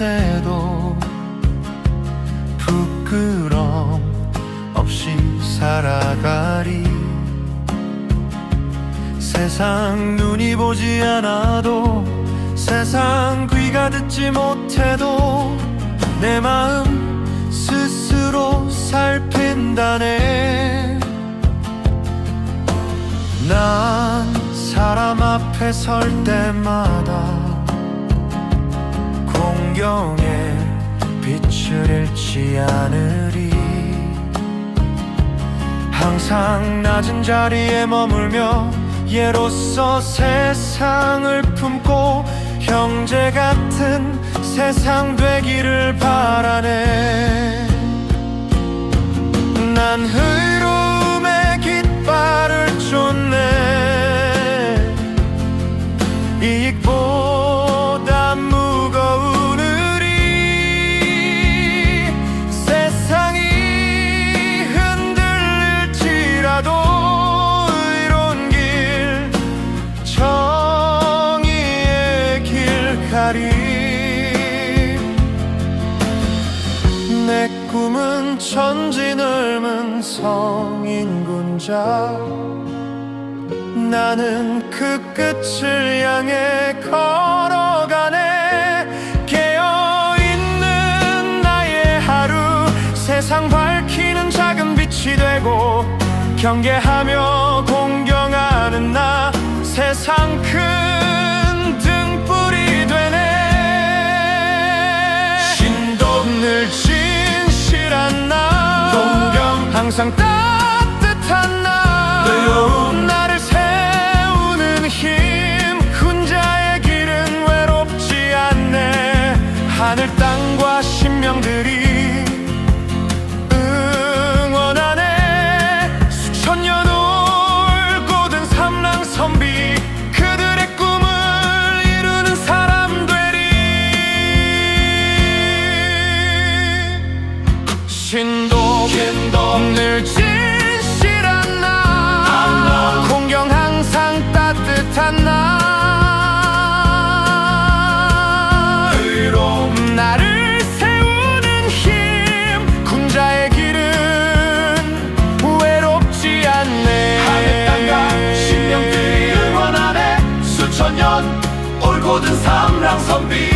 때도 부끄럼 없이 살아가리. 세상 눈이 보지 않아도 세상 귀가 듣지 못해도 내 마음 스스로 살핀다네. 난 사람 앞에 설 때마다 공경에 빛을 잃지 않으리. 항상 낮은 자리에 머물며 예로서 세상을 품고 형제 같은 세상 되기를 바라네 내 꿈은 천지 넓은 성인군자. 나는 그 끝을 향해 걸어가네. 깨어있는 나의 하루 세상 밝히는 작은 빛이 되고 경계하며 공경하는 나 세상 큰 항상 따뜻한 나 나를 세우는 힘. 혼자의 길은 외롭지 않네. 하늘 땅과 신명들이 신도 늘 진실한 나? 공경 항상 따뜻한 나? 의로움. 나를 세우는 힘 군자의 길은 외롭지 않네. 하늘 땅과 신명들이 응원하네. 수천 년 올곧은 삼랑 선비